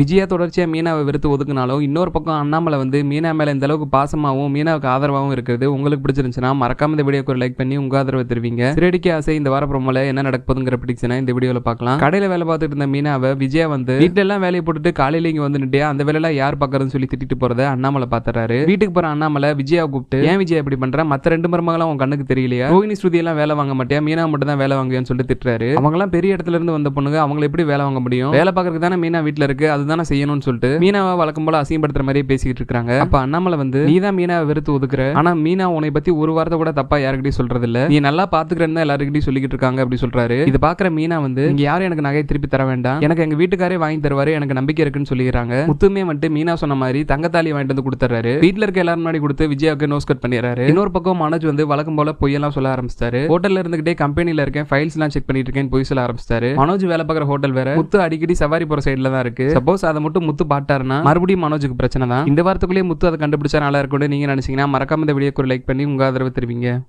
விஜயா தொடர்ச்சியாக மீனாவை வெறுத்து ஒதுக்குனாலும் இன்னொரு பக்கம் அண்ணாமலை வந்து மீனா மேலே இந்த அளவுக்கு பாசமாகவும் மீனாவுக்கு ஆதரவாகவும் இருக்குது உங்களுக்கு பிடிச்சிருந்துச்சுன்னா மறக்காம இந்த வீடியோக்கு ஒரு லைக் பண்ணி உங்க ஆதரவை தருவீங்க. சிறடிக்கு ஆசை இந்த வார ப்ரோமோல என்ன நடக்க போகுதுங்கிற பிடிச்சனா இந்த வீடியோல பார்க்கலாம். கடையில் வேலை பார்த்துட்டு இருந்த மீனாவை விஜயா வந்து வீட்டிலெல்லாம் வேலையை போட்டுட்டு காலையில இங்கே வந்து நிட்டியா அந்த வேலையெல்லாம் யார் பார்க்கறதுன்னு சொல்லி திட்டிட்டு போறத அண்ணாமலை பார்த்துறாரு. வீட்டுக்கு போற அண்ணாமலை விஜயா கூப்பிட்டு ஏன் விஜயா இப்படி பண்ற? மற்ற ரெண்டு மருமகளும் உன் கண்ணுக்கு தெரியலையா? ரோஹினி ஸ்ருதி எல்லாம் வேலை வாங்க மாட்டியா? மீனா மட்டும் தான் வேலை வாங்குவேன் சொல்லிட்டு திட்டுறாரு. அவங்க எல்லாம் பெரிய இடத்துல இருந்து வந்த பொண்ணுங்க அவங்களை எப்படி வேலை வாங்க முடியும்? வேலை பார்க்கறதுக்கு தானே மீனா வீட்டில் இருக்கு. அதுதான் செய்யணும்னு சொல்லிட்டு மீனாவை வழக்கம் போல அசிங்கப்படுத்துற மாதிரியே பேசிக்கிட்டு இருக்காங்க அப்ப அண்ணாமலை வந்து நீ தான் மீனாவை வெறுத்து ஒதுக்குற. ஆனா மீனா உன்னை பத்தி ஒரு வார்த்தை கூட தப்பா யாருக்கிட்டையும் சொல்றது இல்ல நீ நல்லா பாத்துக்கிறேன்னு தான் எல்லாருக்கிட்டையும் சொல்லிக்கிட்டு இருக்காங்க அப்படி சொல்றாரு. இது பாக்குற மீனா வந்து இங்க யாரும் எனக்கு நகையை திருப்பி தர வேண்டாம். எனக்கு எங்க வீட்டுக்காரே வாங்கி தருவாரு. எனக்கு நம்பிக்கை இருக்குன்னு சொல்லிடுறாங்க முத்துமே வந்துட்டு மீனா சொன்ன மாதிரி தங்கத்தாலி வாங்கிட்டு வந்து கொடுத்துறாரு வீட்டுல இருக்க எல்லாரும் முன்னாடி கொடுத்து விஜயாவுக்கு நோஸ் கட் பண்ணிடுறாரு. இன்னொரு பக்கம் மனோஜ் வந்து வழக்கம் போல பொய்யெல்லாம் சொல்ல ஆரம்பிச்சிட்டாரு. ஹோட்டல்ல இருந்துகிட்டே கம்பெனில இருக்கேன் ஃபைல்ஸ் எல்லாம் செக் பண்ணிட்டு இருக்கேன் பொய் சொல்ல ஆரம்பிச்சிட்டாரு. மனோஜ் வேலை பார்க்குற ஹோட்டல் வேற. முத்து அடிக்கடி சவாரி போற சைடுல தான் இருக்கு. சப்போஸ் அதை மட்டும் முத்து பாட்டாருன்னா மறுபடியும் மனோஜுக்கு பிரச்சனை தான் இந்த வாரத்துக்குள்ளேயே முத்து அதை கண்டுபிடிச்சா நல்லா இருக்கும்னு நீங்க நினைச்சீங்கன்னா மறக்காம இந்த வீடியோக்கு ஒரு லைக் பண்ணி உங்க ஆதரவு தெரிவிங்க.